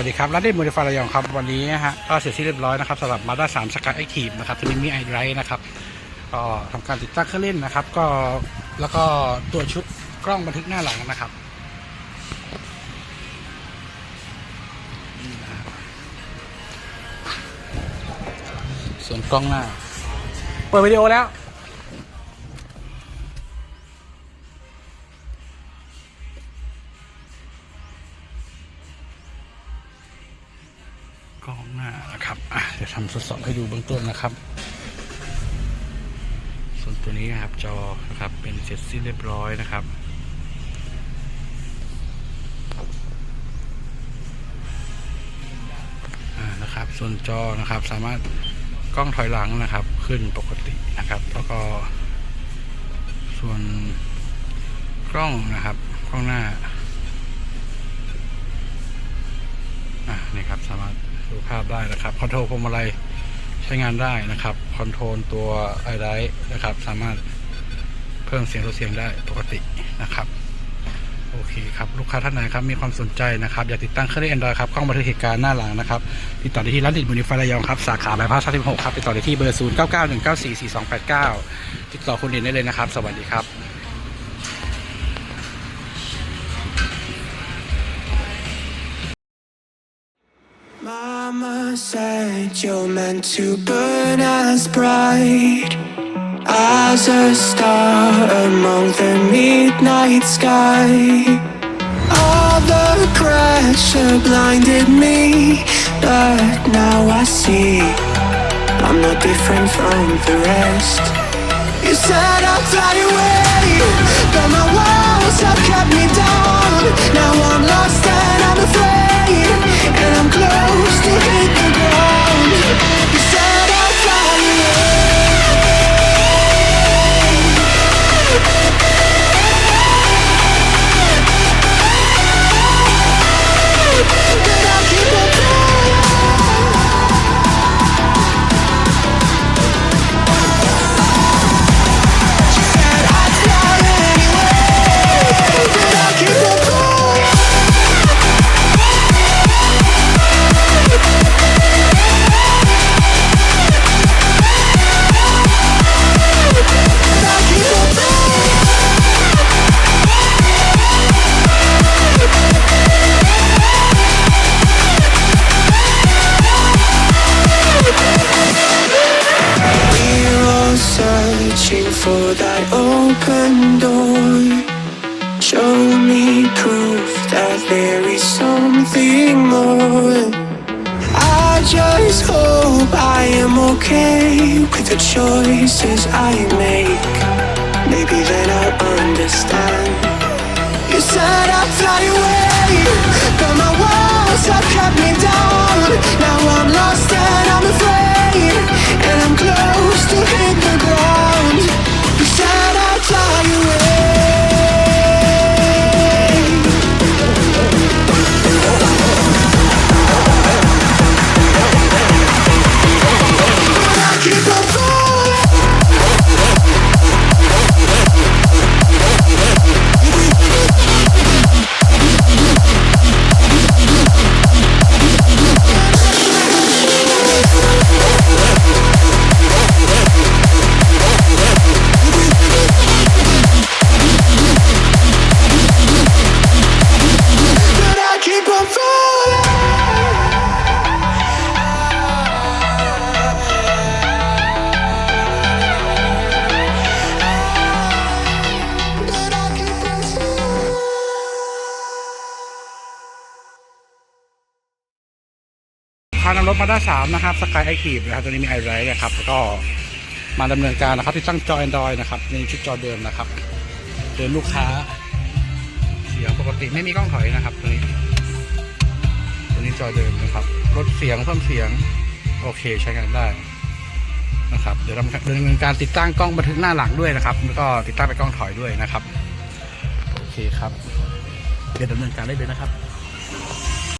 สวัสดีครับร้านเด็ดมูลฟาระยองครับ วันนี้ฮะก็เสร็จที่เรียบร้อยนะครับสำหรับมาด้าสามสกัดไอทีฟนะครับตัวนี้มีไอไรนะครับก็ทำการติดตั้งเครื่องเล่นนะครับ ก็แล้วก็ตัวชุดกล้องบันทึกหน้าหลังนะครับส่วนกล้องหน้า เปิดวิดีโอแล้ว นะครับอะเดี๋ยวทำทดสอบให้ดูเบื้องต้นนะครับ ส่วนตัวนี้นะครับจอนะครับเป็นเสร็จสิ้นเรียบร้อยนะครับนะครับ ส่วนจอนะครับสามารถกล้องถอยหลังนะครับ ขึ้นปกตินะครับ แล้วก็ ส่วนกล้องนะครับกล้องหน้าอะนี่ครับสามารถ ดูภาพได้นะครับคอนโทรลพวงมาลัยใช้งานได้นะครับคอนโทรลตัวไอไดนะครับ สามารถเพิ่มเสียงลดเสียงได้ปกตินะครับ โอเคครับลูกค้าท่านไหนครับมีความสนใจนะครับ อยากติดตั้งเครื่องเล่นแอนดรอยครับกล้องบันทึกเหตุการณ์หน้าหลังนะครับติดต่อได้ที่ร้านติดบุญไฟายระยองครับสาขาบายพาส36ครับติดต่อได้ที่เบอร์ 0 9 9 1 9 4 4 2 8 9 ติดต่อคุณเด่นได้เลยนะครับ สวัสดีครับ said you're meant to burn as bright as a star among the midnight sky. All the pressure blinded me, but now I see I'm not different from the rest. You said I'd fly away, but my for that open door. Show me proof that there is something more. I just hope I am okay with the choices I make. Maybe then I'll understand. You said I'd fly away, but my walls have kept me านำรถมาด้าสามนะครับสกายไอคีบนะครับตัวนี้มีไอไรนะครับแล้วก็มาดำเนินการนะครับที่ตั้งจอ Android นะครับในชุดจอเดิมนะครับเดินลูกค้า เสียงปกติไม่มีกล้องถอยนะครับตัวนี้ ตัวนี้จอเดิมนะครับลดเสียงเพิ่มเสียงโอเคใช้งานได้นะครับ เดี๋ยวดำเนินการติดตั้งกล้องบันทึกหน้าหลังด้วยนะครับแล้วก็ติดตั้งไปกล้องถอยด้วยนะครับโอเคครับเดี๋ยวดำเนินการได้เลยนะครับ